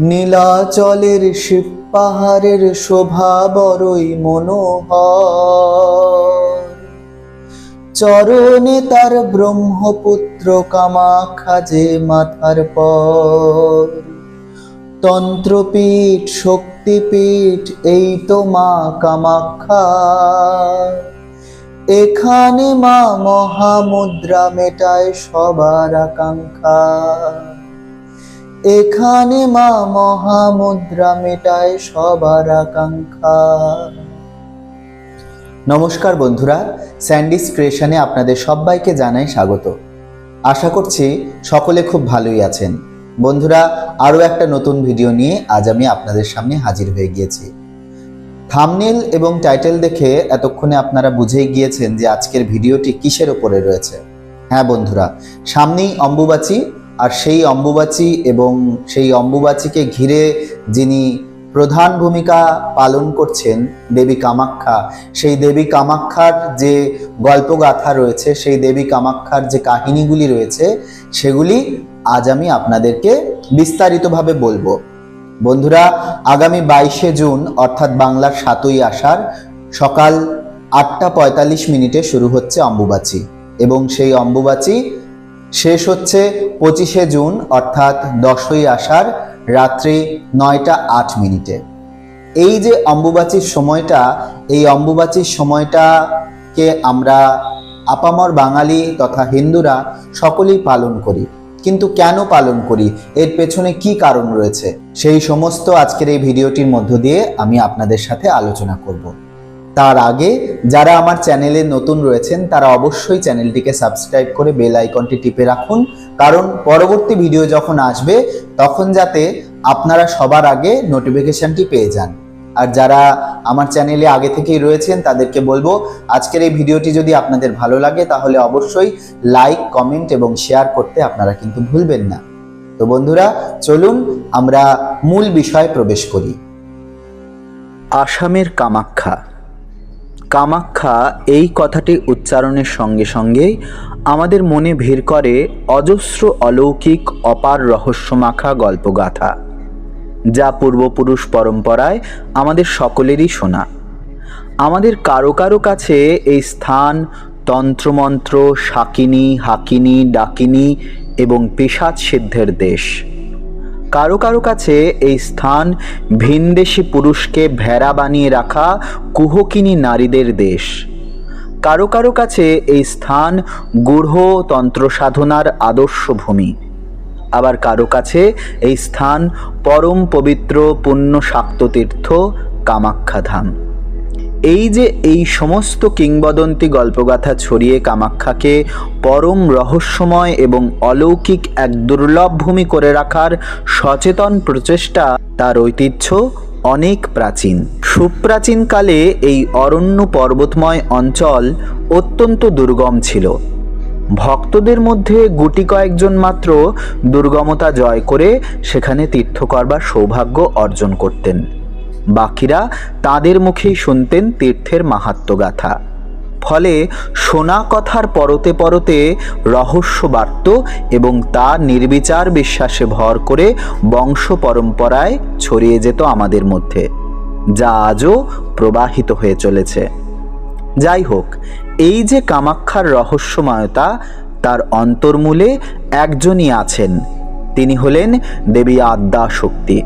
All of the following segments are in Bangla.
নীলাচলের শিব পাহাড়ের শোভা বড়ই মনোহর। চরণে তার ব্রহ্মপুত্র কামাখ্যা যে মাথার পর। তন্ত্রপীঠ, শক্তিপীঠ, এই তো মা কামাখ্যা। এখানে মা মহামুদ্রা মেটায় সবার আকাঙ্ক্ষা। এখানে মা মহামুদ্রা মেটায় সবার আকাঙ্ক্ষা। নমস্কার বন্ধুরা, স্যান্ডিস ক্রিয়েশনে আপনাদের সবাইকে জানাই স্বাগত। আশা করছি সকলে খুব ভালোই আছেন। বন্ধুরা, আরও একটা নতুন ভিডিও নিয়ে আজ আমি আপনাদের সামনে হাজির হয়ে গিয়েছি। থামনেল এবং টাইটেল দেখে এতক্ষণে আপনারা বুঝেই গিয়েছেন যে আজকের ভিডিওটি কিসের ওপরে রয়েছে। হ্যাঁ বন্ধুরা, সামনেই অম্বুবাচী আর সেই অম্বুবাচী এবং সেই অম্বুবাচীকে ঘিরে যিনি প্রধান ভূমিকা পালন করছেন দেবী কামাখ্যা, সেই দেবী কামাখ্যার যে গল্পগাথা রয়েছে, সেই দেবী কামাখ্যার যে কাহিনীগুলি রয়েছে, সেগুলি আজ আমি আপনাদেরকে বিস্তারিতভাবে বলব। বন্ধুরা, আগামী বাইশে জুন, অর্থাৎ বাংলার সাতই আষাঢ়, সকাল আটটা পঁয়তাল্লিশ মিনিটে শুরু হচ্ছে অম্বুবাচী। এবং সেই অম্বুবাচী শেষ হচ্ছে পঁচিশে জুন, অর্থাৎ দশই আষাঢ়, রাত্রি নয়টা আট মিনিটে। এই যে অম্বুবাচীর সময়টা, এই অম্বুবাচীর সময়টাকে আমরা আপামর বাঙালি তথা হিন্দুরা সকলেই পালন করি। কিন্তু কেন পালন করি? এর পেছনে কি কারণ রয়েছে? সেই সমস্ত আজকের এই ভিডিওটির মধ্য দিয়ে আমি আপনাদের সাথে আলোচনা করব। তার আগে যারা আমার চ্যানেলে নতুন রয়েছেন, তারা অবশ্যই চ্যানেলটিকে সাবস্ক্রাইব করে বেল আইকনটি টিপে রাখুন। কারণ পরবর্তী ভিডিও যখন আসবে, তখন যাতে আপনারা সবার আগে নোটিফিকেশনটি পেয়ে যান। আর যারা আমার চ্যানেলে আগে থেকেই রয়েছেন, তাদেরকে বলব, আজকের এই ভিডিওটি যদি আপনাদের ভালো লাগে, তাহলে অবশ্যই লাইক কমেন্ট এবং শেয়ার করতে আপনারা কিন্তু ভুলবেন না। তো বন্ধুরা, চলুন আমরা মূল বিষয়ে প্রবেশ করি। আসামের কামাখ্যা। কামাখ্যা এই কথাটি উচ্চারণের সঙ্গে সঙ্গেই আমাদের মনে ভিড় করে অজস্র অলৌকিক অপার রহস্যমাখা গল্পগাথা, যা পূর্বপুরুষ পরম্পরায় আমাদের সকলেরই শোনা। আমাদের কারও কারও কাছে এই স্থান, তন্ত্রমন্ত্র, শাকিনী, হাকিনী, ডাকিনী এবং পেশাদ সিদ্ধের দেশ। কারও কারও কাছে এই স্থান ভিনদেশি পুরুষকে ভেড়া বানিয়ে রাখা কুহকিনী নারীদের দেশ। কারও কারও কাছে এই স্থান গূঢ় তন্ত্র সাধনার আদর্শ ভূমি আবার কারও কাছে এই স্থান পরম পবিত্র পুণ্য শাক্ততীর্থ কামাখ্যাধাম। এই যে এই সমস্ত কিংবদন্তি গল্পগাথা ছড়িয়ে কামাখ্যাকে পরম রহস্যময় এবং অলৌকিক এক দুর্লভ ভূমি করে রাখার সচেতন প্রচেষ্টা তার ঐতিহ্য অনেক প্রাচীন। সুপ্রাচীনকালে এই অরণ্য পর্বতময় অঞ্চল অত্যন্ত দুর্গম ছিল। ভক্তদের মধ্যে গুটি কয়েকজন মাত্র দুর্গমতা জয় করে সেখানে তীর্থ করবার সৌভাগ্য অর্জন করতেন। বাকিরা তাদের মুখেই শুনতেন তীর্থের মাহাত্মগাথা। ফলে শোনা কথার পরতে পরতে রহস্য বাড়ত এবং তা নির্বিচার বিশ্বাসে ভর করে বংশ পরম্পরায় ছড়িয়ে যেত আমাদের মধ্যে, যা আজও প্রবাহিত হয়ে চলেছে। যাই হোক, এই যে কামাক্ষার রহস্যময়তা, তার অন্তর্মূলে একজনই আছেন, তিনি হলেন দেবী আদ্যা শক্তি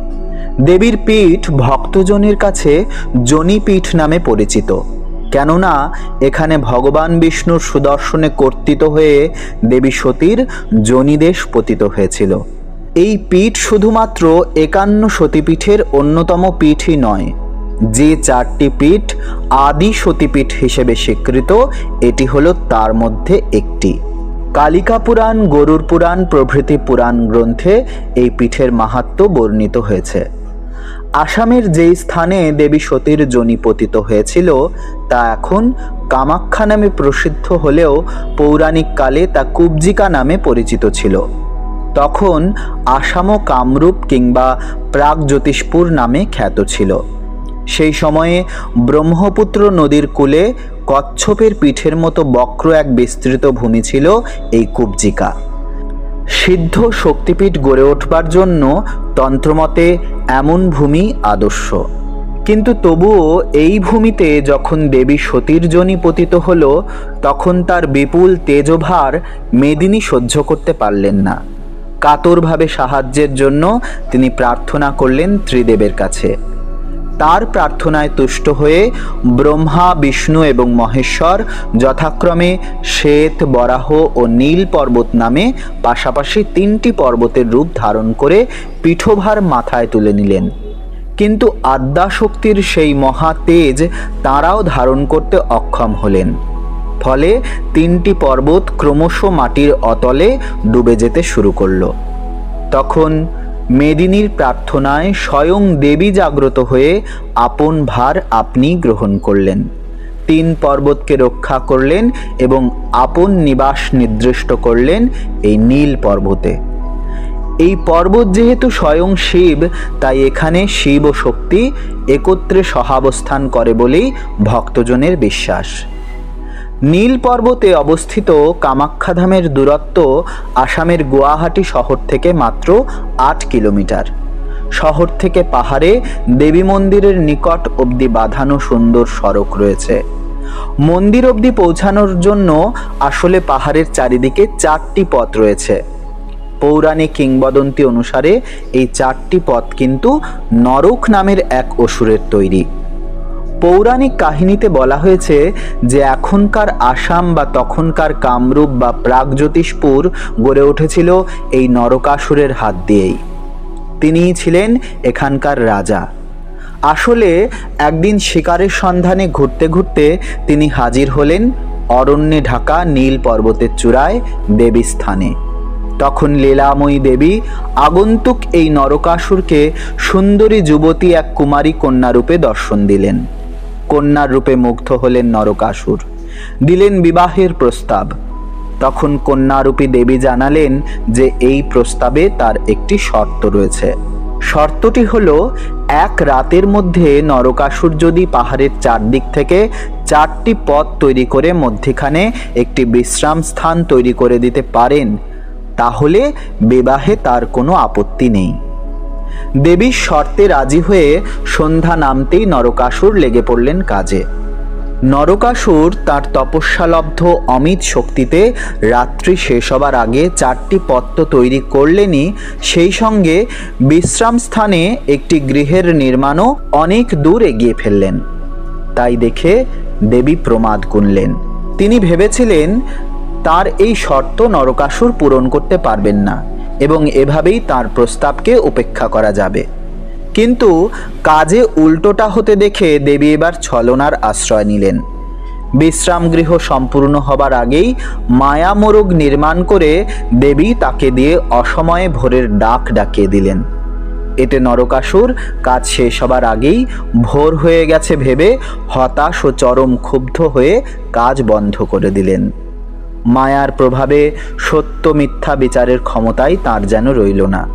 দেবীর পীঠ ভক্তজনের কাছে জনিপীঠ নামে পরিচিত। কেননা এখানে ভগবান বিষ্ণুর সুদর্শনে কর্তিত হয়ে দেবী সতীর জনিদেশ পতিত হয়েছিল। এই পীঠ শুধুমাত্র একান্ন সতীপীঠের অন্যতম পীঠই নয়, যে চারটি পীঠ আদি সতীপীঠ হিসেবে স্বীকৃত, এটি হলো তার মধ্যে একটি। কালিকা পুরাণ গরুর পুরাণ প্রভৃতি পুরাণ গ্রন্থে এই পীঠের মাহাত্ম্য বর্ণিত হয়েছে। আসামের যেই স্থানে দেবী সতীর জনি পতিত হয়েছিল, তা এখন কামাখ্যা নামে প্রসিদ্ধ হলেও পৌরাণিক কালে তা কুবজিকা নামে পরিচিত ছিল। তখন আসামও কামরূপ কিংবা প্রাগ জ্যোতিষপুর নামে খ্যাত ছিল। সেই সময়ে ব্রহ্মপুত্র নদীর কূলে কচ্ছপের পিঠের মতো বক্র এক বিস্তৃত ভূমি ছিল এই কুবজিকা। সিদ্ধ শক্তিপীঠ গড়ে ওঠবার জন্য তন্ত্রমতে এমন ভূমি আদর্শ। কিন্তু তবুও এই ভূমিতে যখন দেবী সতীর জনি পতিত হল, তখন তার বিপুল তেজভার মেদিনী সহ্য করতে পারলেন না। কাতরভাবে সাহায্যের জন্য তিনি প্রার্থনা করলেন ত্রিদেবের কাছে। তার প্রার্থনায় তুষ্ট হয়ে ব্রহ্মা, বিষ্ণু এবং মহেশ্বর যথাক্রমে শ্বেত, বরাহ ও নীল পর্বত নামে পাশাপাশি তিনটি পর্বতের রূপ ধারণ করে পীঠভার মাথায় তুলে নিলেন। কিন্তু আদ্যাশক্তির সেই মহা তেজ তাঁরাও ধারণ করতে অক্ষম হলেন। ফলে তিনটি পর্বত ক্রমশ মাটির অতলে ডুবে যেতে শুরু করল। তখন মেদিনীর প্রার্থনায় স্বয়ং দেবী জাগ্রত হয়ে আপন ভার আপনি গ্রহণ করলেন। তিন পর্বতকে রক্ষা করলেন এবং আপন নিবাস নির্দিষ্ট করলেন এই নীল পর্বতে। এই পর্বত যেহেতু স্বয়ং শিব, তাই এখানে শিব ও শক্তি একত্রে সহাবস্থান করে বলেই ভক্তজনের বিশ্বাস। নীল পর্বতে অবস্থিত কামাখ্যাধামের দূরত্ব আসামের গুয়াহাটি শহর থেকে মাত্র আট কিলোমিটার। শহর থেকে পাহাড়ে দেবী মন্দিরের নিকট অবধি বাঁধানো সুন্দর সড়ক রয়েছে। মন্দির অবধি পৌঁছানোর জন্য আসলে পাহাড়ের চারিদিকে চারটি পথ রয়েছে। পৌরাণিক কিংবদন্তি অনুসারে এই চারটি পথ কিন্তু নরক নামের এক অসুরের তৈরি। পৌরাণিক কাহিনীতে বলা হয়েছে যে এখনকার আসাম বা তখনকার কামরূপ বা প্রাগজ্যোতিষপুর গড়ে উঠেছিল এই নরকাসুরের হাত দিয়েই। তিনিই ছিলেন এখানকার রাজা। আসলে একদিন শিকারের সন্ধানে ঘুরতে ঘুরতে তিনি হাজির হলেন অরণ্যে ঢাকা নীল পর্বতের চূড়ায় দেবী স্থানে। তখন লীলাময়ী দেবী আগন্তুক এই নরকাসুরকে সুন্দরী যুবতী এক কুমারী কন্যারূপে দর্শন দিলেন। কন্যার রূপে মুগ্ধ হলেন নরকাসুর। দিলেন বিবাহের প্রস্তাব। তখন কন্যারূপী দেবী জানালেন যে এই প্রস্তাবে তার একটি শর্ত রয়েছে। শর্তটি হলো, এক রাতের মধ্যে নরকাসুর যদি পাহাড়ের চারদিক থেকে চারটি পথ তৈরি করে মধ্যেখানে একটি বিশ্রাম স্থান তৈরি করে দিতে পারেন, তাহলে বিবাহে তার কোনো আপত্তি নেই। দেবীর শর্তে রাজি হয়ে সন্ধ্যা নামতেই নরকাসুর লেগে পড়লেন কাজে। নরকাসুর তার তপস্যালব্ধ অমিত শক্তিতে রাত্রি শেষ হবার আগে চারটি পত্র তৈরি করলেনই, সেই সঙ্গে বিশ্রাম স্থানে একটি গৃহের নির্মাণও অনেক দূর এগিয়ে ফেললেন। তাই দেখে দেবী প্রমাদ গুনলেন। তিনি ভেবেছিলেন, তার এই শর্ত নরকাসুর পূরণ করতে পারবেন না। এবং এভাবেই তার প্রস্তাবকে উপেক্ষা করা যাবে। কিন্তু কাজে উল্টোটা হতে দেখে দেবী এবার ছলনার আশ্রয় নিলেন। বিশ্রামগৃহ সম্পূর্ণ হবার আগেই মায়া মোরগ নির্মাণ করে দেবী তাকে দিয়ে অসময়ে ভোরের ডাক ডাকিয়ে দিলেন। এতে নরকাসুর, কাজ শেষ হবার আগেই ভোর হয়ে গেছে ভেবে হতাশ ও চরম ক্ষুব্ধ হয়ে কাজ বন্ধ করে দিলেন। মায়ার প্রভাবে সত্য মিথ্যা বিচারের ক্ষমতাই তার যেন রইল না।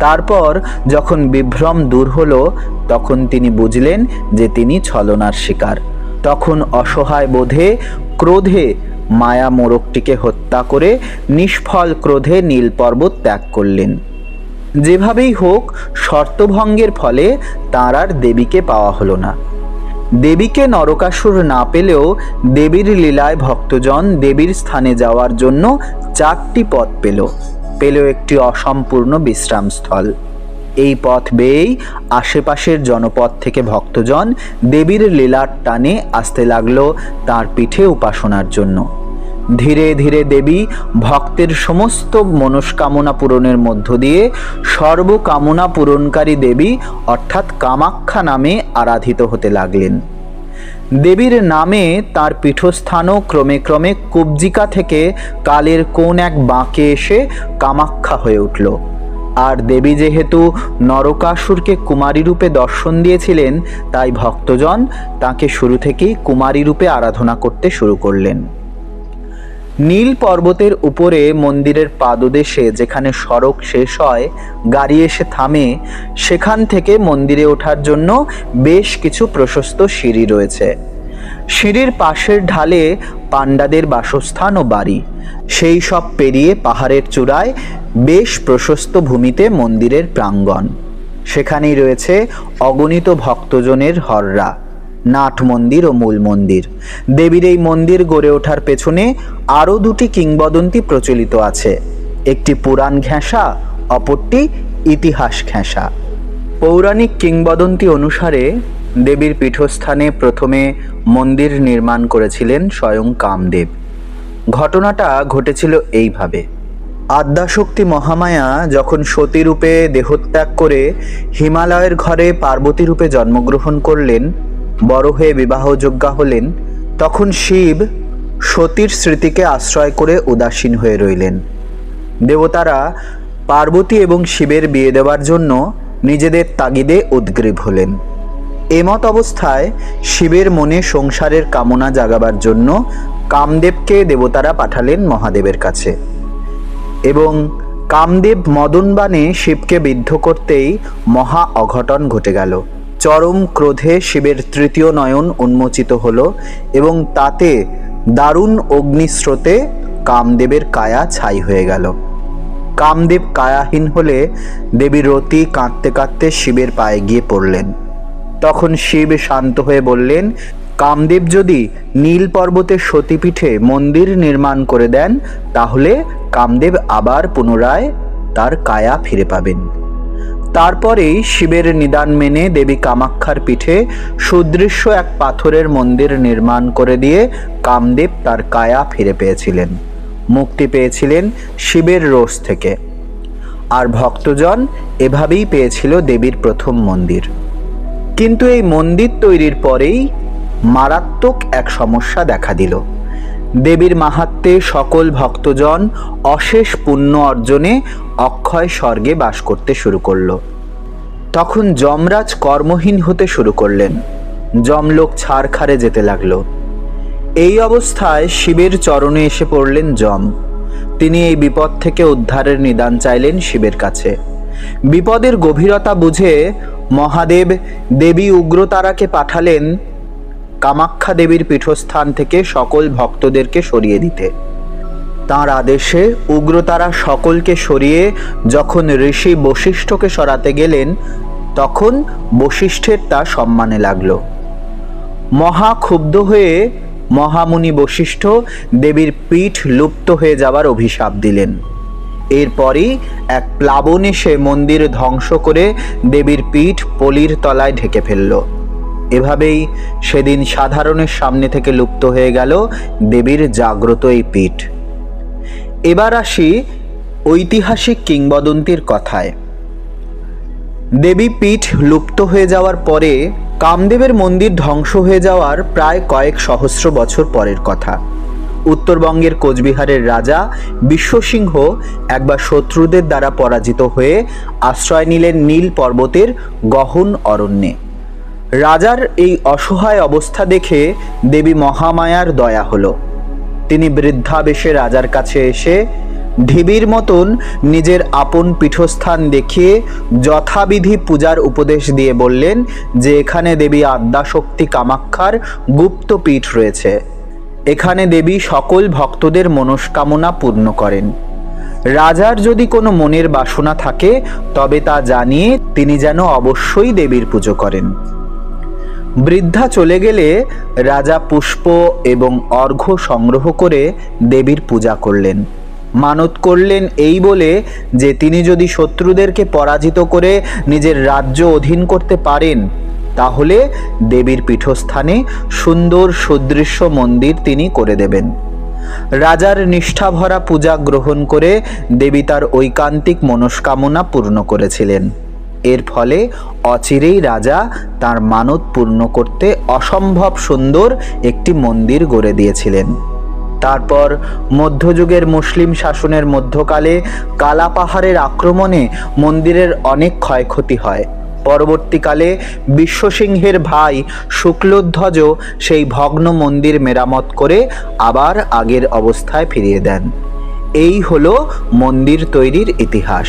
তারপর যখন বিভ্রম দূর হলো, তখন তিনি বুঝলেন যে তিনি ছলনার শিকার। তখন অসহায় বোধে, ক্রোধে মায়া মোরগটিকে হত্যা করে নিষ্ফল ক্রোধে নীল পর্বত ত্যাগ করলেন। যেভাবেই হোক, শর্তভঙ্গের ফলে তাঁর আর দেবীকে পাওয়া হলো না। দেবীকে নরকাসুর না পেলেও দেবীর লীলায় ভক্তজন দেবীর স্থানে যাওয়ার জন্য চারটি পথ পেল। পেল একটি অসম্পূর্ণ বিশ্রামস্থল। এই পথ বেয়েই আশেপাশের জনপথ থেকে ভক্তজন দেবীর লীলার টানে আসতে লাগল তার পিঠে উপাসনার জন্য। ধীরে ধীরে দেবী ভক্তের সমস্ত মনস্কামনা পূরণের মধ্য দিয়ে সর্বকামনা পূরণকারী দেবী, অর্থাৎ কামাখ্যা নামে আরাধিত হতে লাগলেন। দেবীর নামে তার পীঠস্থানও ক্রমে ক্রমে কুবজিকা থেকে কালের কোন এক বাঁকে এসে কামাখ্যা হয়ে উঠল। আর দেবী যেহেতু নরকাসুরকে কুমারী রূপে দর্শন দিয়েছিলেন, তাই ভক্তজন তাকে শুরু থেকেই কুমারী রূপে আরাধনা করতে শুরু করলেন। নীল পর্বতের উপরে মন্দিরের পাদদেশে যেখানে সড়ক শেষ হয়, গাড়ি এসে থামে, সেখান থেকে মন্দিরে ওঠার জন্য বেশ কিছু প্রশস্ত সিঁড়ি রয়েছে। সিঁড়ির পাশের ঢালে পাণ্ডাদের বাসস্থান ও বাড়ি। সেই সব পেরিয়ে পাহাড়ের চূড়ায় বেশ প্রশস্ত ভূমিতে মন্দিরের প্রাঙ্গণ। সেখানেই রয়েছে অগণিত ভক্তজনের হররা। নাট মন্দির ও মূল মন্দির। দেবীর এই মন্দির গড়ে ওঠার পেছনে আরও দুটি কিংবদন্তি প্রচলিত আছে। একটি পুরাণ ঘেঁষা অপরটি ইতিহাস ঘেঁষা পৌরাণিক কিংবদন্তি অনুসারে দেবীর পীঠস্থানে প্রথমে মন্দির নির্মাণ করেছিলেন স্বয়ং কামদেব। ঘটনাটা ঘটেছিল এইভাবে। আদ্যাশক্তি মহামায়া যখন সতীরূপে দেহত্যাগ করে হিমালয়ের ঘরে পার্বতী রূপে জন্মগ্রহণ করলেন বড় হয়ে বিবাহযোগ্যা হলেন, তখন শিব সতীর স্মৃতিকে আশ্রয় করে উদাসীন হয়ে রইলেন। দেবতারা পার্বতী এবং শিবের বিয়ে দেওয়ার জন্য নিজেদের তাগিদে উদ্গ্রীব হলেন। এমত অবস্থায় শিবের মনে সংসারের কামনা জাগাবার জন্য কামদেবকে দেবতারা পাঠালেন মহাদেবের কাছে। এবং কামদেব মদনবাণে শিবকে বিদ্ধ করতেই মহা অঘটন ঘটে গেল। চরম ক্রোধে শিবের তৃতীয় নয়ন উন্মোচিত হল এবং তাতে দারুণ অগ্নিস্রোতে কামদেবের কায়া ছাই হয়ে গেল। কামদেব কায়াহীন হলে দেবী রতি কাঁদতে কাঁদতে শিবের পায়ে গিয়ে পড়লেন। তখন শিব শান্ত হয়ে বললেন, কামদেব যদি নীল পর্বতের সতীপীঠে মন্দির নির্মাণ করে দেন, তাহলে কামদেব আবার পুনরায় তার কায়া ফিরে পাবেন। তারপরেই শিবের নিদান মেনে দেবী কামাক্ষার পিঠে সুদৃশ্য এক পাথরের মন্দির নির্মাণ করে দিয়ে কামদেব তার কায়া ফিরে পেয়েছিলেন। মুক্তি পেয়েছিলেন শিবের রোষ থেকে। আর ভক্তজন এভাবেই পেয়েছিল দেবীর প্রথম মন্দির। কিন্তু এই মন্দির তৈরির পরেই মারাত্মক এক সমস্যা দেখা দিল। দেবীর মাহাত্মে সকল ভক্তজন অশেষ পুণ্য অর্জনে অক্ষয় স্বর্গে বাস করতে শুরু করল। তখন যমরাজ কর্মহীন হতে শুরু করলেন। যমলোক ছাড়খারে যেতে লাগল। এই অবস্থায় শিবের চরণে এসে পড়লেন যম। তিনি এই বিপদ থেকে উদ্ধারের নিদান চাইলেন শিবের কাছে। বিপদের গভীরতা বুঝে মহাদেব দেবী উগ্রতারাকে পাঠালেন কামাখ্যা দেবীর পীঠস্থান থেকে সকল ভক্তদেরকে সরিয়ে দিতে। তাঁর আদেশে উগ্রতারা সকলকে সরিয়ে যখন ঋষি বশিষ্ঠকে সরাতে গেলেন, তখন বশিষ্ঠের তা সম্মানে লাগল। মহা ক্ষুব্ধ হয়ে মহামুনি বশিষ্ঠ দেবীর পীঠ লুপ্ত হয়ে যাবার অভিশাপ দিলেন। এরপরই এক প্লাবন এসে মন্দির ধ্বংস করে দেবীর পীঠ পলির তলায় ঢেকে ফেলল। এভাবেই সেদিন সাধারণের সামনে থেকে লুপ্ত হয়ে গেল দেবীর জাগ্রত এই পীঠ। এবার আসি ঐতিহাসিক কিংবদন্তির কথায়। দেবী পীঠ লুপ্ত হয়ে যাওয়ার পরে কামদেবের মন্দির ধ্বংস হয়ে যাওয়ার প্রায় কয়েক সহস্র বছর পরের কথা। উত্তরবঙ্গের কোচবিহারের রাজা বিশ্বসিংহ একবার শত্রুদের দ্বারা পরাজিত হয়ে আশ্রয় নিলেন নীল পর্বতের গহন অরণ্যে। রাজার এই অসহায় অবস্থা দেখে দেবী মহামায়ার দয়া হলো। তিনি বৃদ্ধাবেশে রাজার কাছে এসে ঢিবির মতন নিজের আপন পীঠস্থান দেখিয়ে যথাবিধি পূজার উপদেশ দিয়ে বললেন যে এখানে দেবী আদ্যাশক্তি কামাক্ষার গুপ্ত পীঠ রয়েছে। এখানে দেবী সকল ভক্তদের মনস্কামনা পূর্ণ করেন। রাজার যদি কোনো মনের বাসনা থাকে, তবে তা জানিয়ে তিনি যেন অবশ্যই দেবীর পুজো করেন। বৃদ্ধা চলে গেলে রাজা পুষ্প এবং অর্ঘ্য সংগ্রহ করে দেবীর পূজা করলেন। মানত করলেন এই বলে যে তিনি যদি শত্রুদেরকে পরাজিত করে নিজের রাজ্য অধীন করতে পারেন, তাহলে দেবীর পীঠস্থানে সুন্দর সুদৃশ্য মন্দির তিনি করে দেবেন। রাজার নিষ্ঠাভরা পূজা গ্রহণ করে দেবী তার ঐকান্তিক মনস্কামনা পূর্ণ করেছিলেন। এর ফলে অচিরেই রাজা তার মানত পূর্ণ করতে অসম্ভব সুন্দর একটি মন্দির গড়ে দিয়েছিলেন। তারপর মধ্যযুগের মুসলিম শাসনের মধ্যকালে কালা পাহাড়ের আক্রমণে মন্দিরের অনেক ক্ষয়ক্ষতি হয়। পরবর্তীকালে বিশ্বসিংহের ভাই শুক্লধ্বজ সেই ভগ্ন মন্দির মেরামত করে আবার আগের অবস্থায় ফিরিয়ে দেন। এই হলো মন্দির তৈরির ইতিহাস।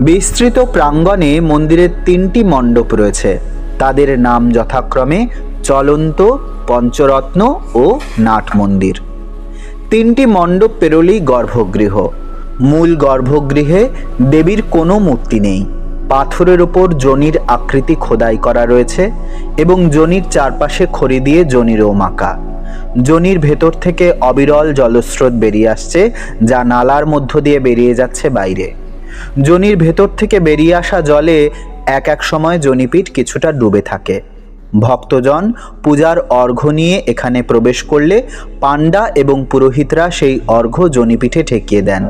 বিস্তৃত প্রাঙ্গণে মন্দিরের তিনটি মণ্ডপ রয়েছে। তাদের নাম যথাক্রমে চলন্ত, পঞ্চরত্ন ও নাট মন্দির। তিনটি মণ্ডপ পেরোলেই গর্ভগৃহ। মূল গর্ভগৃহে দেবীর কোনো মূর্তি নেই। পাথরের ওপর জনির আকৃতি খোদাই করা রয়েছে এবং জনির চারপাশে খড়ি দিয়ে জনিরও মাকা জনির ভেতর থেকে অবিরল জলস্রোত বেরিয়ে আসছে, যা নালার মধ্য দিয়ে বেরিয়ে যাচ্ছে বাইরে। জনির ভেতর থেকে বেরিয়ে আসা জলে এক এক সময় জনিপিঠ কিছুটা ডুবে থাকে। ভক্তজন পূজার অর্ঘ্য নিয়ে এখানে প্রবেশ করলে পাণ্ডা এবং পুরোহিতরা সেই অর্ঘ্য জনিপিঠে ঠেকিয়ে দেন।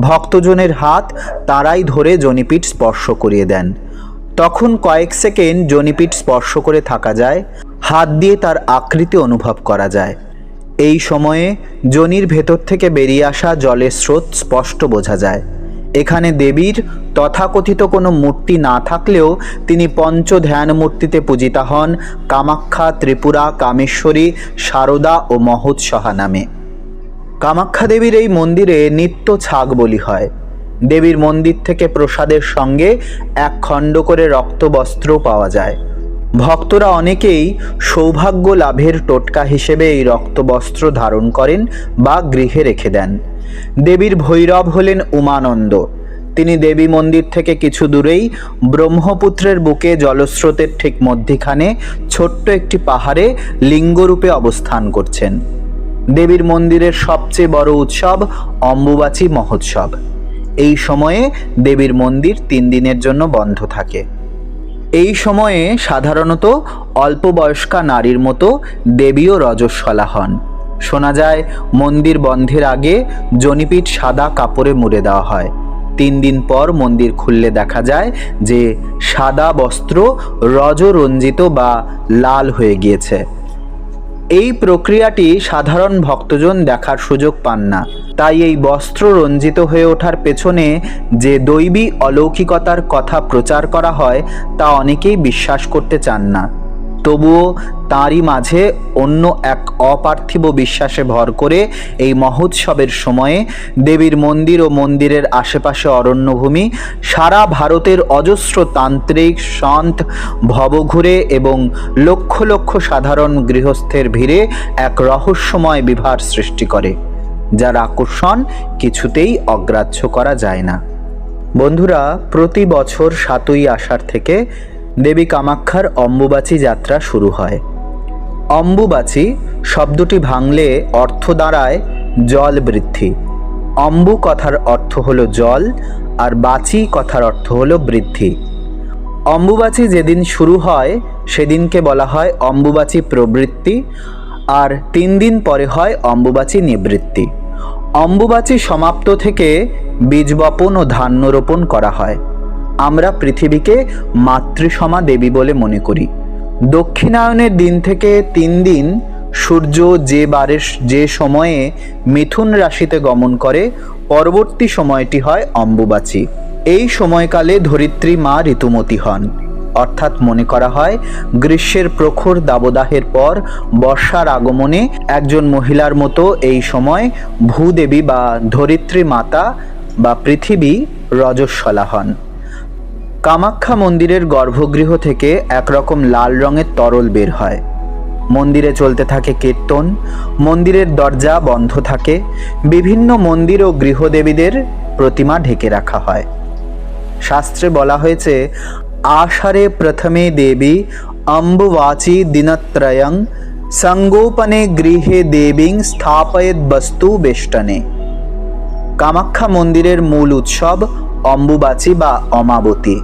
ভক্তজনের হাত তারাই ধরে জনিপিঠ স্পর্শ করিয়ে দেন। তখন কয়েক সেকেন্ড জনিপিঠ স্পর্শ করে থাকা যায়, হাত দিয়ে তার আকৃতি অনুভব করা যায়। এই সময়ে জনির ভেতর থেকে বেরিয়ে আসা জলের স্রোত স্পষ্ট বোঝা যায়। এখানে দেবীর তথাকথিত কোনো মূর্তি না থাকলেও তিনি পঞ্চ ধ্যান মূর্তিতে পূজিতা হন কামাখ্যা, ত্রিপুরা, কামেশ্বরী শারদা ও মহোৎসহা নামে। কামাখ্যা দেবীর এই মন্দিরে নিত্য ছাগ বলি হয়। দেবীর মন্দির থেকে প্রসাদের সঙ্গে এক খণ্ড করে রক্তবস্ত্র পাওয়া যায়। ভক্তরা অনেকেই সৌভাগ্য লাভের টোটকা হিসেবে এই রক্তবস্ত্র ধারণ করেন বা গৃহে রেখে দেন। দেবীর ভৈরব হলেন উমানন্দ। তিনি দেবী মন্দির থেকে কিছু দূরেই ব্রহ্মপুত্রের বুকে জলস্রোতের ঠিক মধ্যিখানে ছোট্ট একটি পাহাড়ে লিঙ্গরূপে অবস্থান করছেন। দেবীর মন্দিরের সবচেয়ে বড় উৎসব অম্বুবাচী মহোৎসব। এই সময়ে দেবীর মন্দির তিন দিনের জন্য বন্ধ থাকে। এই সময়ে সাধারণত অল্প বয়স্কা নারীর মতো দেবীও রজস্বলা হন। শোনা যায়, মন্দির বন্ধের আগে জনিপিঠ সাদা কাপড়ে মুড়ে দেওয়া হয়। তিন দিন পর মন্দির খুললে দেখা যায় যে সাদা বস্ত্র রজরঞ্জিত বা লাল হয়ে গিয়েছে। এই প্রক্রিয়াটি সাধারণ ভক্তজন দেখার সুযোগ পান না। তাই এই বস্ত্র রঞ্জিত হয়ে ওঠার পেছনে যে দৈবী অলৌকিকতার কথা প্রচার করা হয়, তা অনেকেই বিশ্বাস করতে চান না। তবুও তাঁরই মাঝে অন্য এক অপার্থিব বিশ্বাসে ভর করে এই মহোৎসবের সময়ে দেবীর মন্দির ও মন্দিরের আশেপাশে অরণ্যভূমি, সারা ভারতের অজস্র তান্ত্রিক, সন্ত, ভবঘুরে এবং লক্ষ লক্ষ সাধারণ গৃহস্থের ভিড়ে এক রহস্যময় বিভার সৃষ্টি করে, যার আকর্ষণ কিছুতেই অগ্রাহ্য করা যায় না। বন্ধুরা, প্রতি বছর সাতই আষাঢ় থেকে দেবী কামাক্ষার অম্বুবাচী যাত্রা শুরু হয়। অম্বুবাচী শব্দটি ভাঙলে অর্থ দাঁড়ায় জল বৃদ্ধি। অম্বু কথার অর্থ হলো জল আর বাচি কথার অর্থ হলো বৃদ্ধি। অম্বুবাচী যেদিন শুরু হয়, সেদিনকে বলা হয় অম্বুবাচী প্রবৃত্তি আর তিন দিন পরে হয় অম্বুবাচী নিবৃত্তি। অম্বুবাচী সমাপ্ত থেকে বীজ বপন ও ধান্য রোপণ করা হয়। আমরা পৃথিবীকে মাতৃসমা দেবী বলে মনে করি। দক্ষিণায়নের দিন থেকে তিন দিন সূর্য যে বারের যে সময়ে মিথুন রাশিতে গমন করে, পরবর্তী সময়টি হয় অম্বুবাচী। এই সময়কালে ধরিত্রী মা ঋতুমতী হন। অর্থাৎ মনে করা হয়, গ্রীষ্মের প্রখর দাবদাহের পর বর্ষার আগমনে একজন মহিলার মতো এই সময় ভূদেবী বা ধরিত্রী মাতা বা পৃথিবী রজস্বলা হন। কামাখ্যা মন্দিরের গর্ভগৃহ থেকে একরকম লাল রঙের তরল বের হয়। মন্দিরে চলতে থাকে কীর্তন, মন্দিরের দরজা বন্ধ থাকে, বিভিন্ন মন্দির ও গৃহদেবীদের প্রতিমা ঢেকে রাখা হয়। শাস্ত্রে বলা হয়েছে, আষাঢ়ে প্রথমে দেবী অম্বুবাচী দিনত্রয়ং, সঙ্গোপনে গৃহে দেবীং স্থাপয়েদ বস্তু বেষ্টনে। কামাখ্যা মন্দিরের মূল উৎসব অম্বুবাচী বা অমাবতী।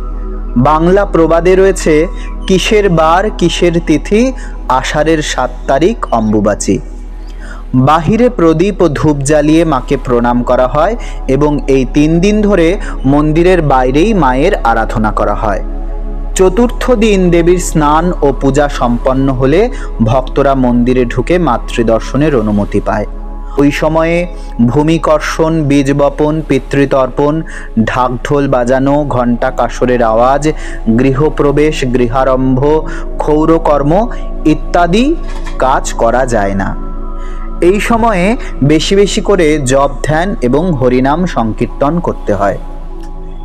বাংলা প্রবাদে রয়েছে, কিসের বার, কিসের তিথি, আষাঢ়ের সাত তারিখ, অম্বুবাচী। বাহিরে প্রদীপ ও ধূপ জ্বালিয়ে মাকে প্রণাম করা হয় এবং এই তিন দিন ধরে মন্দিরের বাইরেই মায়ের আরাধনা করা হয়। চতুর্থ দিন দেবীর স্নান ও পূজা সম্পন্ন হলে ভক্তরা মন্দিরে ঢুকে মাতৃদর্শনের অনুমতি পায়। ওই সময়ে ভূমিকর্ষণ, বীজ বপন, পিতৃতর্পণ, ঢাকঢোল বাজানো, ঘণ্টা কাসরের আওয়াজ, গৃহপ্রবেশ, গৃহারম্ভ, ক্ষৌরকর্ম ইত্যাদি কাজ করা যায় না। এই সময়ে বেশি বেশি করে জপ ধ্যান এবং হরিনাম সংকীর্তন করতে হয়।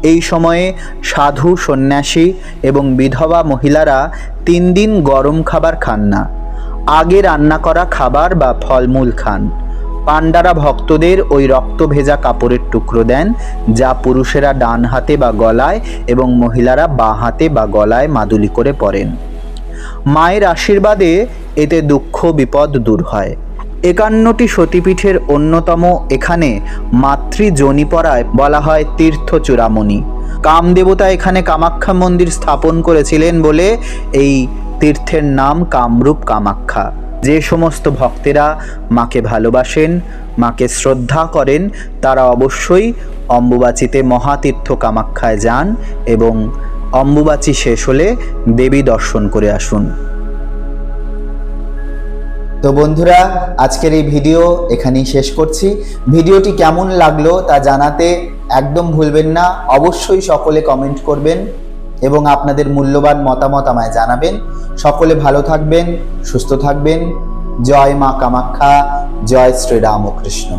এই সময়ে সাধু, সন্ন্যাসী এবং বিধবা মহিলারা তিন দিন গরম খাবার খান না। আগে রান্না করা খাবার বা ফলমূল খান। পাণ্ডারা ভক্তদের ওই রক্ত ভেজা কাপড়ের টুকরো দেন, যা পুরুষেরা ডান হাতে বা গলায় এবং মহিলারা বাঁ হাতে বা গলায় মাদুলি করে পরেন। মায়ের আশীর্বাদে এতে দুঃখ, বিপদ দূর হয়। একান্নটি সতীপীঠের অন্যতম এখানে মাতৃজনী পড়ায় বলা হয় তীর্থ চূড়ামণি কামদেবতা এখানে কামাখ্যা মন্দির স্থাপন করেছিলেন বলে এই তীর্থের নাম কামরূপ কামাখ্যা। যে সমস্ত ভক্তেরা মাকে ভালোবাসেন, মাকে শ্রদ্ধা করেন, তারা অবশ্যই অম্বুবাচিতে মহাতীর্থ কামাখ্যায় যান এবং অম্বুবাচী শেষ হলে দেবী দর্শন করে আসুন। তো বন্ধুরা, আজকের এই ভিডিও এখানেই শেষ করছি। ভিডিওটি কেমন লাগল তা জানাতে একদম ভুলবেন না। অবশ্যই সকলে কমেন্ট করবেন। এবং আপনাদের মূল্যবান মতামত আমায় জানাবেন। সকলে ভালো থাকবেন, সুস্থ থাকবেন। জয় মা কামাখ্যা, জয় শ্রী রামকৃষ্ণ